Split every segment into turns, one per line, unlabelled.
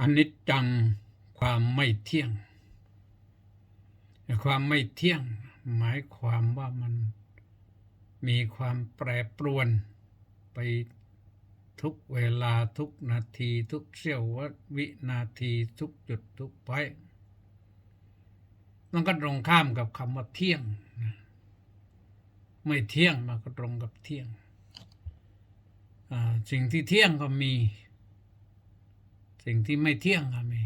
อนิจจังความไม่เที่ยง ความไม่เที่ยง หมายความว่ามันมีความแปรปรวนไปทุกเวลาทุกนาทีทุกเสี้ยววินาทีทุกจุดทุกไว้มันก็ตรงข้ามกับคำว่าเที่ยง ไม่เที่ยงมันก็ตรงกับเที่ยงสิ่งที่เที่ยงก็มี สิ่งที่ไม่เที่ยงก็มี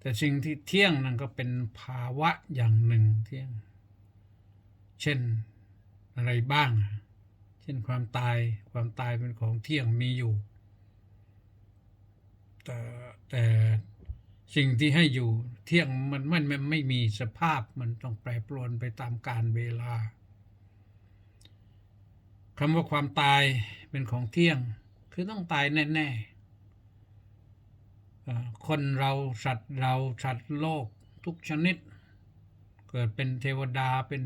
แต่สิ่งที่เที่ยงนั่นก็เป็นภาวะอย่างหนึ่งเที่ยง เช่นอะไรบ้าง เช่นความตาย ความตายเป็นของเที่ยงมีอยู่ แต่แต่สิ่งที่ให้อยู่เที่ยงมันมันมันไม่มีสภาพมันต้องแปรปรวนไปตามกาลเวลาคำว่าความตายเป็นของเที่ยง คือต้องตายแน่ ๆ คนเราสัตว์เราสัตว์โลกทุกชนิด เกิดเป็นเทวดาเป็น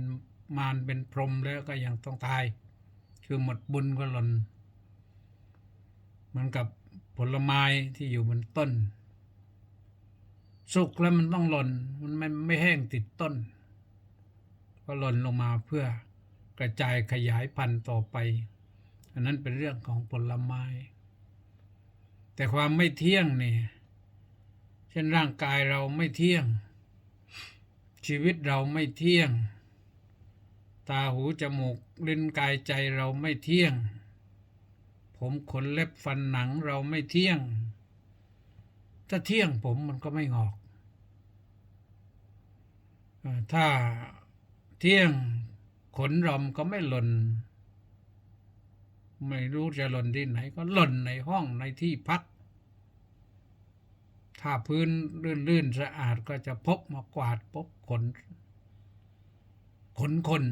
มารเป็นพรหมแล้วก็ยังต้องตาย คือหมดบุญก็หล่นเหมือนกับผลไม้ที่อยู่บนต้น สุกแล้วมันต้องหล่นมันไม่ไม่แห้งติดต้น ก็หล่นลงมาเพื่อกระจายขยายพันธุ์ต่อไป อันนั้นเป็นเรื่องของผลไม้ แต่ความไม่เที่ยงเนี่ย เช่นร่างกายเราไม่เที่ยง ชีวิตเราไม่เที่ยง ตาหูจมูกลิ้นกายใจเราไม่เที่ยง ผมขนเล็บฟันหนังเราไม่เที่ยง ถ้าเที่ยงผมมันก็ไม่งอก ถ้าเที่ยงขนรามก็ไม่หล่น ไม่รู้จะหล่นที่ไหนก็หล่นในห้องในที่พัก ถ้าพื้นลื่นๆสะอาดก็จะพบมากวาดพบขน ขนคน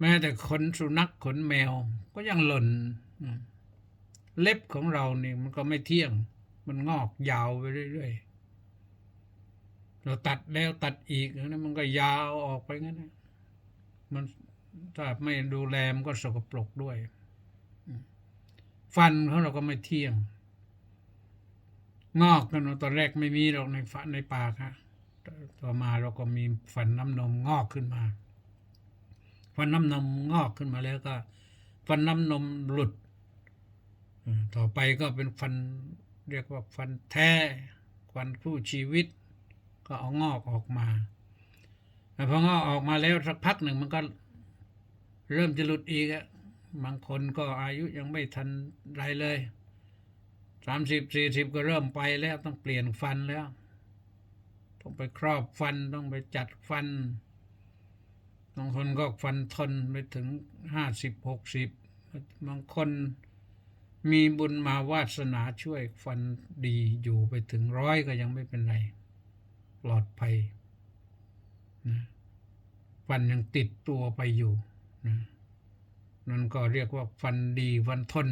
แม้แต่ขนสุนัขขนแมวก็ยังหล่น เล็บของเรานี่มันก็ไม่เที่ยง มันงอกยาวไปเรื่อยๆ เราตัดแล้วตัดอีกนะมันก็ยาวออกไปงั้นนะมันถ้าไม่ดูแลมันก็สกปรกด้วย ฟันของเราก็ไม่เที่ยง งอกกันเนอะตอนแรกไม่มีหรอกในฟันในปากฮะต่อมาเราก็มีฟันน้ำนมงอกขึ้นมาฟันน้ำนมงอกขึ้นมาแล้วก็ ฟันน้ำนมหลุด ต่อไปก็เป็นฟันเรียกว่าฟันแท้ฟันคู่ชีวิต ก็เอางอกออกมาแต่พองอกออกมาแล้วสักพักหนึ่งมันก็เริ่มจะหลุดอีกอะบางคนก็อายุยังไม่ทันไรเลย สามสิบสี่สิบก็เริ่มไปแล้วต้องเปลี่ยนฟันแล้ว ต้องไปครอบฟันต้องไปจัดฟันบางคนก็ฟันทนไปถึงห้าสิบหกสิบบางคนมีบุญมาวาสนาช่วยฟันดีอยู่ไปถึงร้อยก็ยังไม่เป็นไร ปลอดภัยนะฟันยังติดตัวไปอยู่นะนั่นก็เรียกว่าฟันดีฟันทน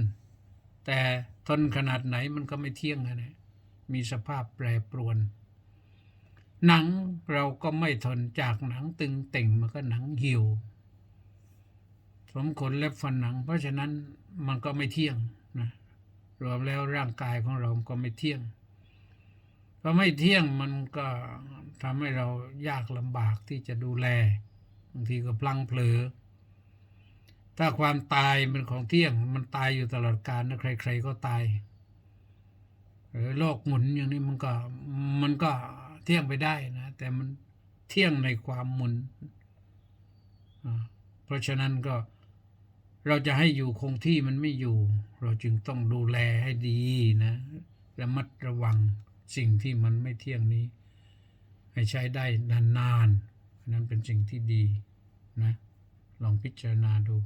แต่ทนขนาดไหนมันก็ไม่เที่ยงนะเนี่ยมีสภาพแปรปรวน หนังเราก็ไม่ทนจากหนังตึงเต่งมันก็หนังหี่ยวสมขนเล็บฟันหนัง เพราะฉะนั้นมันก็ไม่เที่ยงนะรวมแล้วร่างกายของเราก็ไม่เที่ยงพอไม่เที่ยงมันก็ทำให้เรายากลำบากที่จะดูแล บางทีก็พลังเผลอ ถ้าความตายเป็นของเที่ยง มันตายอยู่ตลอดกาลนะใคร ๆก็ตายหรือโลกหมุนอย่างนี้มันก็มันก็เที่ยงไปได้นะแต่มันเที่ยงในความหมุน เพราะฉะนั้นก็เราจะให้อยู่คงที่มันไม่อยู่ เราจึงต้องดูแลให้ดีนะระมัดระวังสิ่งที่มันไม่เที่ยงนี้ ให้ใช้ได้นานๆนนั้นเป็นสิ่งที่ดีนะลองพิจารณาดู